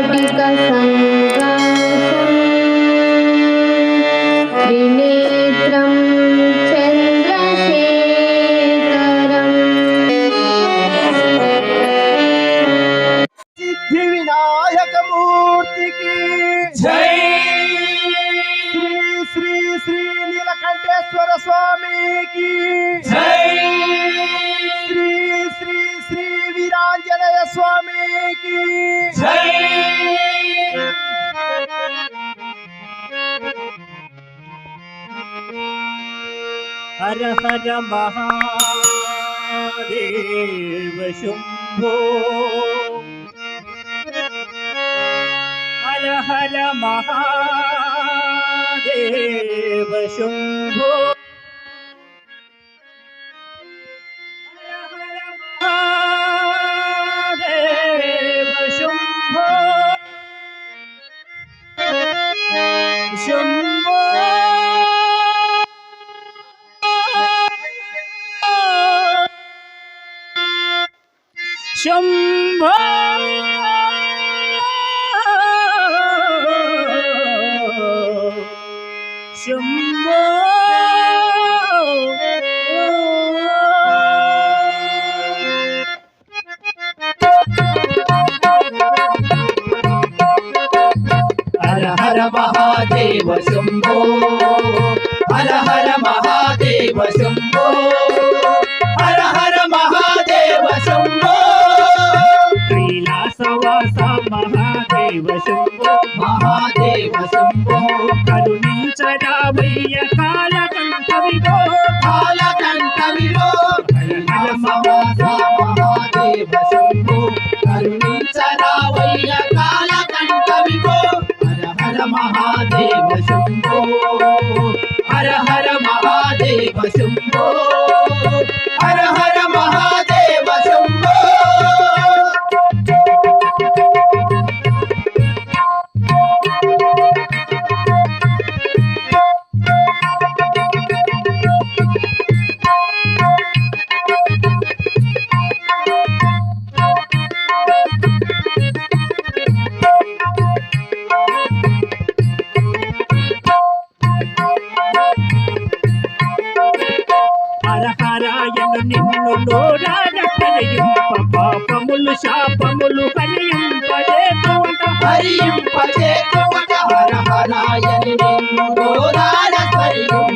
స్ఫటిక త్రినేత్రం చంద్రశేఖరం. సిద్ధి వినాయక మూర్తికి జై. శ్రీ శ్రీ శ్రీ నీలకంఠేశ్వర స్వామికి జై. శ్రీ శ్రీ శ్రీ వీరాంజనేయ స్వామికి హర హర మహాదేవ శంభో హర హర మహాదేవ శంభో శంభో! శంభో! హర హర మహాదేవ శంభో! హర హర మహా Shambho Mahadeva Shambho.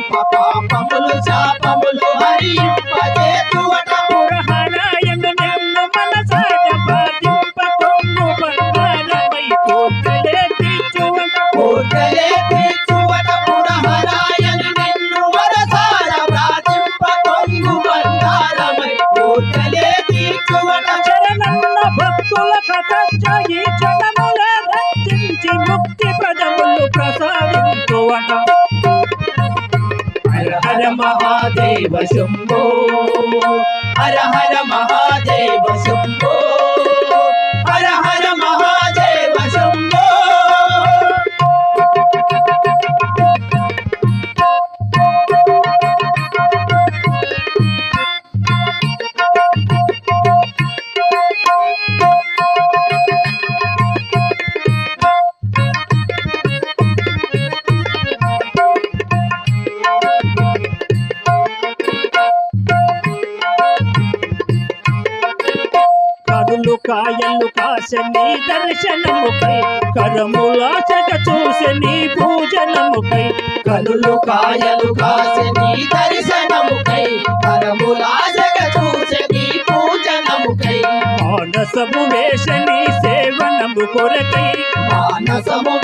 pa pa pa హర హర మహాదేవ శంభో. హర హర కాయలు కాసని దర్శనముకై కరములాచట చూసని పూజనముకై కరులు కాయలు కాసని దర్శనముకై కరములాచట చూసని పూజనముకై. మానసము వేషని సేవనము కొరకై మానసము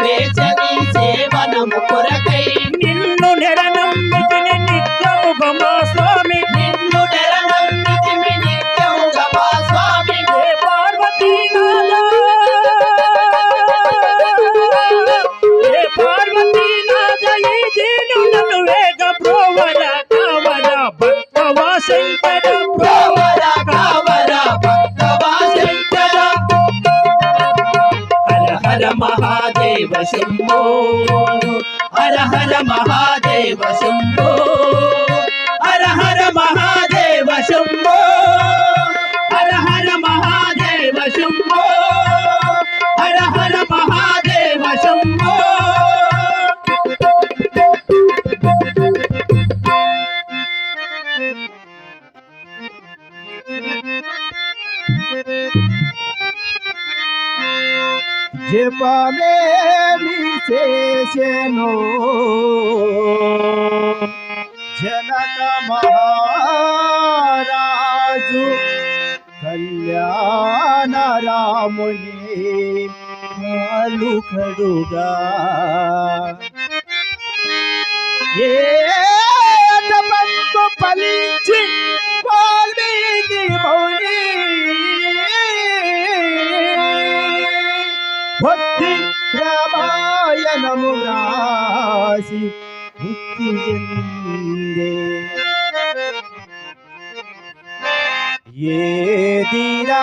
చేసెను జనక మహారాజు కళ్యాణ రాముని మాలుకడుగా ఏ రామాయణము రాసి ముక్తి చెందే ఏ దీరా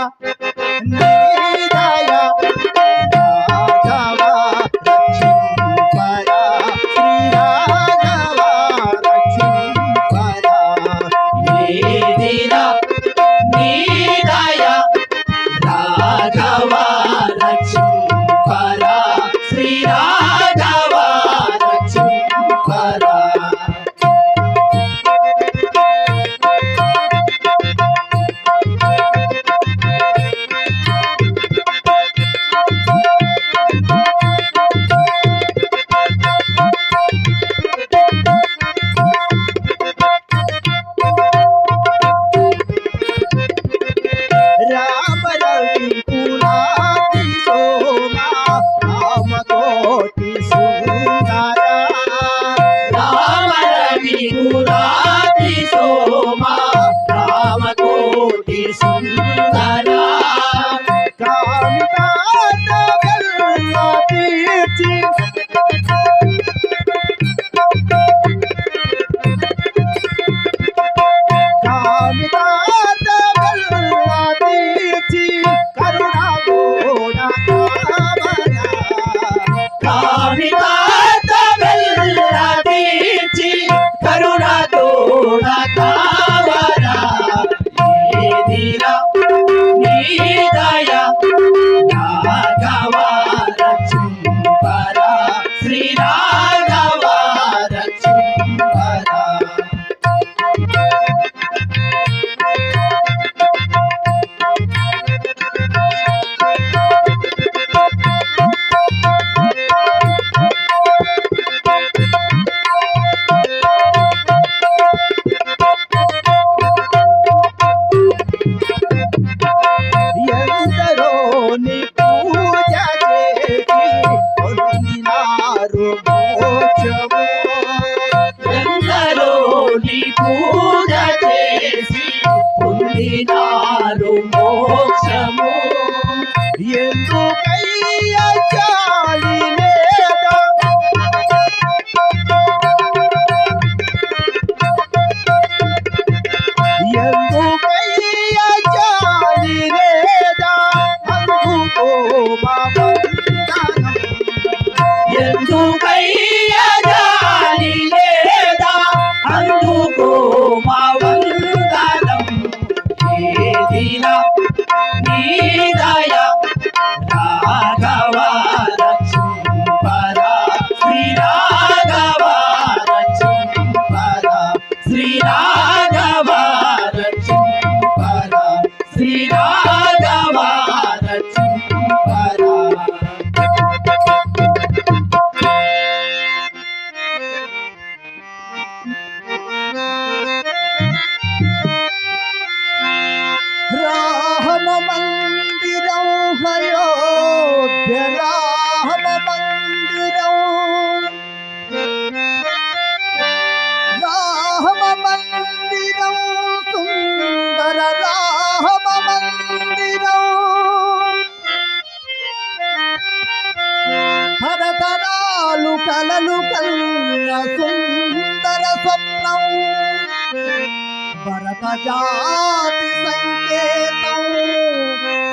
गजाति संकेत।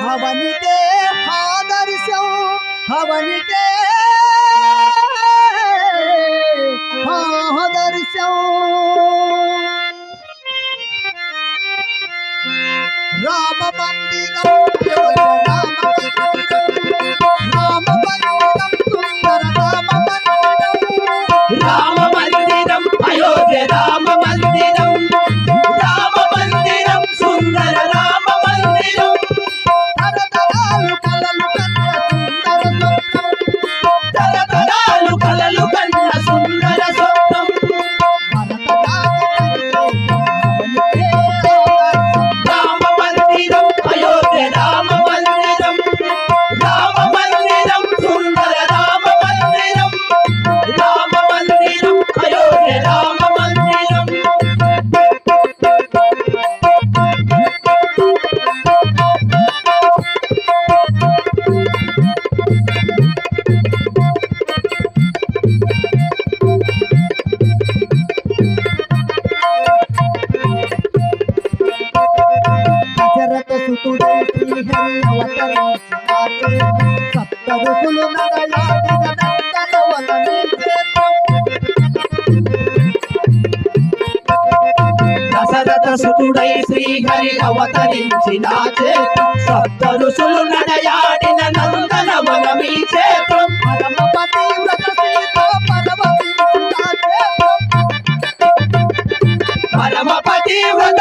हवन के फादर हवन के फादर से राम मंदिर సుతుడై శ్రీహరి అవతరించిన చేతు సప్త ఋషులు నడయాడిన నందన మనమీ చేతు పరమపతి వ్రత సీతో పరమపతి వ్రత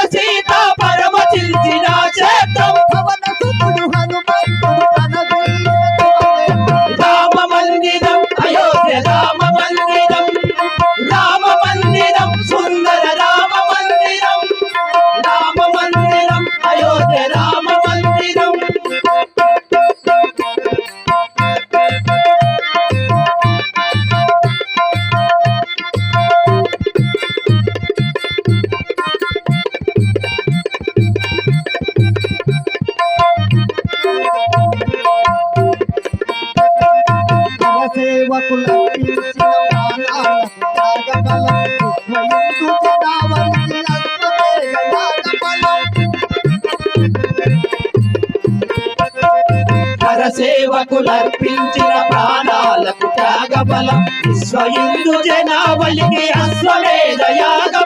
సేవకులర్పించిన ప్రాణాలకు త్యాగబలం. విశ్వయుందు జనావళికి అశ్వమేధ యాగ